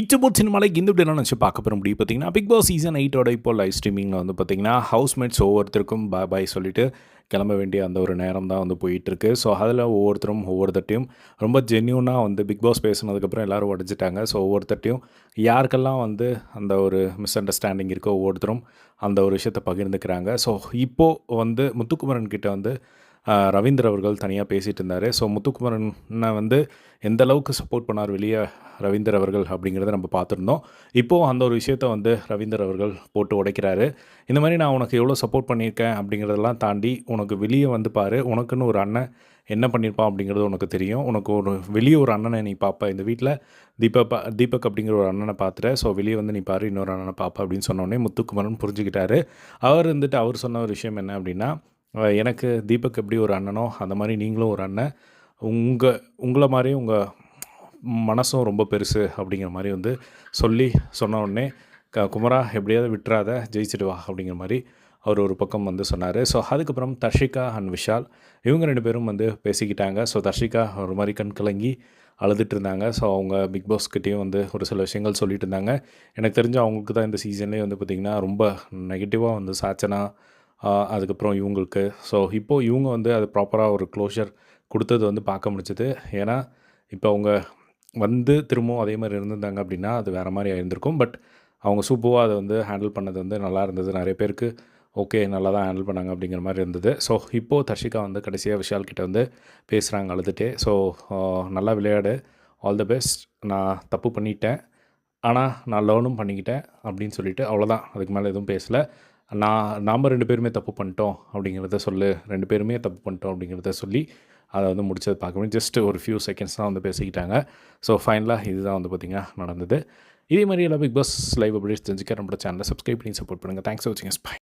இச்சபோட் சினிமாவில் இந்த இப்படி நினச்சி பார்க்க போகிற முடியும் பார்த்தீங்கன்னா பிக் பாஸ் சீசன் எயிட்டோட இப்போ லைவ் ஸ்ட்ரீமிங்கில் வந்து பார்த்தீங்கன்னா ஹவுஸ்மேட்ஸ் ஒவ்வொருத்தருக்கும் பாய் பாய் சொல்லிட்டு கிளம்ப வேண்டிய அந்த ஒரு நேரம் தான் வந்து போயிட்டுருக்கு. ஸோ அதில் ஒவ்வொருத்தரும் ஒவ்வொருத்தட்டையும் ரொம்ப ஜென்யூனாக வந்து பிக் பாஸ் பேசுனதுக்கப்புறம் எல்லோரும் உடஞ்சிட்டாங்க. ஸோ ஒவ்வொருத்தட்டையும் யாருக்கெல்லாம் வந்து அந்த ஒரு மிஸ் அண்டர்ஸ்டாண்டிங் இருக்கோ ஒவ்வொருத்தரும் அந்த ஒரு விஷயத்தை பகிர்ந்துக்கிறாங்க. ஸோ இப்போது வந்து முத்துக்குமரன் கிட்ட வந்து ரவீந்தர் அவர்கள் தனியாக பேசிகிட்டு இருந்தார் ஸோ முத்துக்குமரனை வந்து எந்த அளவுக்கு சப்போர்ட் பண்ணார் வெளியே ரவீந்தர் அவர்கள் அப்படிங்கிறத நம்ம பார்த்துருந்தோம். இப்போது அந்த ஒரு விஷயத்த வந்து ரவீந்தர் அவர்கள் போட்டு உடைக்கிறாரு. இந்த மாதிரி நான் உனக்கு எவ்வளோ சப்போர்ட் பண்ணியிருக்கேன் அப்படிங்கிறதெல்லாம் தாண்டி உனக்கு வெளியே வந்து பாரு உனக்குன்னு ஒரு அண்ணன் என்ன பண்ணியிருப்பான் அப்படிங்கிறது உனக்கு தெரியும். உனக்கு ஒரு வெளியே ஒரு அண்ணனை நீ பார்ப்ப இந்த வீட்டில் தீபக் பா- தீபக் அப்படிங்கிற ஒரு அண்ணனை பார்த்துட்ட ஸோ வெளியே வந்து நீ பாரு இன்னொரு அண்ணனை பார்ப்ப அப்படின்னு சொன்னோடனே முத்துக்குமரன் புரிஞ்சுக்கிட்டாரு. அவர் இருந்துட்டு அவர் சொன்ன ஒரு விஷயம் என்ன அப்படின்னா எனக்கு தீபக் எப்படி ஒரு அண்ணனோ அந்த மாதிரி நீங்களும் ஒரு அண்ணன். உங்கள் உங்களை மாதிரி உங்கள் மனசும் ரொம்ப பெருசு அப்படிங்கிற மாதிரி வந்து சொல்லி சொன்ன உடனே க குமரா எப்படியாவது விட்டுறாத ஜெயிச்சிட்டு வா அப்படிங்கிற மாதிரி அவர் ஒரு பக்கம் வந்து சொன்னார். ஸோ அதுக்கப்புறம் தர்ஷிகா அண்ட் விஷால் இவங்க ரெண்டு பேரும் வந்து பேசிக்கிட்டாங்க. ஸோ தர்ஷிகா ஒரு மாதிரி கண் கலங்கி அழுதுட்டு இருந்தாங்க. ஸோ அவங்க பிக் பாஸ்கிட்டேயும் வந்து ஒரு சில விஷயங்கள் சொல்லிட்டு இருந்தாங்க. எனக்கு தெரிஞ்சு அவங்களுக்கு தான் இந்த சீசன்லேயே வந்து பார்த்திங்கன்னா ரொம்ப நெகட்டிவாக வந்து சாச்சனா அதுக்கப்புறம் இவங்களுக்கு. ஸோ இப்போது இவங்க வந்து அது ப்ராப்பராக ஒரு க்ளோஷர் கொடுத்தது வந்து பார்க்க முடிஞ்சது. ஏன்னா இப்போ அவங்க வந்து திரும்பவும் அதே மாதிரி இருந்திருந்தாங்க அப்படின்னா அது வேறு மாதிரி இருந்திருக்கும் பட் அவங்க சூப்பராக அதை வந்து ஹேண்டில் பண்ணது வந்து நல்லா இருந்தது. நிறைய பேருக்கு ஓகே நல்லா தான் ஹேண்டில் பண்ணாங்க அப்படிங்கிற மாதிரி இருந்தது. ஸோ இப்போது தர்ஷிகா வந்து கடைசியாக விஷால் கிட்ட வந்து பேசுகிறாங்க அழுதுகிட்டே ஸோ நல்லா விளையாடு. ஆல் த பெஸ்ட் நான் தப்பு பண்ணிட்டேன். ஆனால் நான் லேர்னும் பண்ணிக்கிட்டேன் அப்படின்னு சொல்லிட்டு அவ்வளோதான் அதுக்கு மேலே எதுவும் பேசலை. நான் நாம் ரெண்டு பேருமே தப்பு பண்ணிட்டோம் அப்படிங்கிறத சொல்லு. ரெண்டு பேருமே தப்பு பண்ணிட்டோம் அப்படிங்கிறத சொல்லி அதை வந்து முடிச்சது பார்க்க முடியும் ஜஸ்ட் ஒரு ஃபியூ செகண்ட்ஸ் தான் வந்து பேசிக்கிட்டாங்க. ஸோ ஃபைனலாக இதுதான் வந்து பார்த்திங்கன்னா நடந்தது. இதே மாதிரி எல்லாம் பிக் பாஸ் லைவ் அப்டேட்ஸ் தெரிஞ்சுக்க நம்மளோட சேனலை சப்ஸ்கிரைப் பண்ணி சப்போர்ட் பண்ணுங்கள் தேங்க்ஸ் ஃபார் வாட்சிங் பை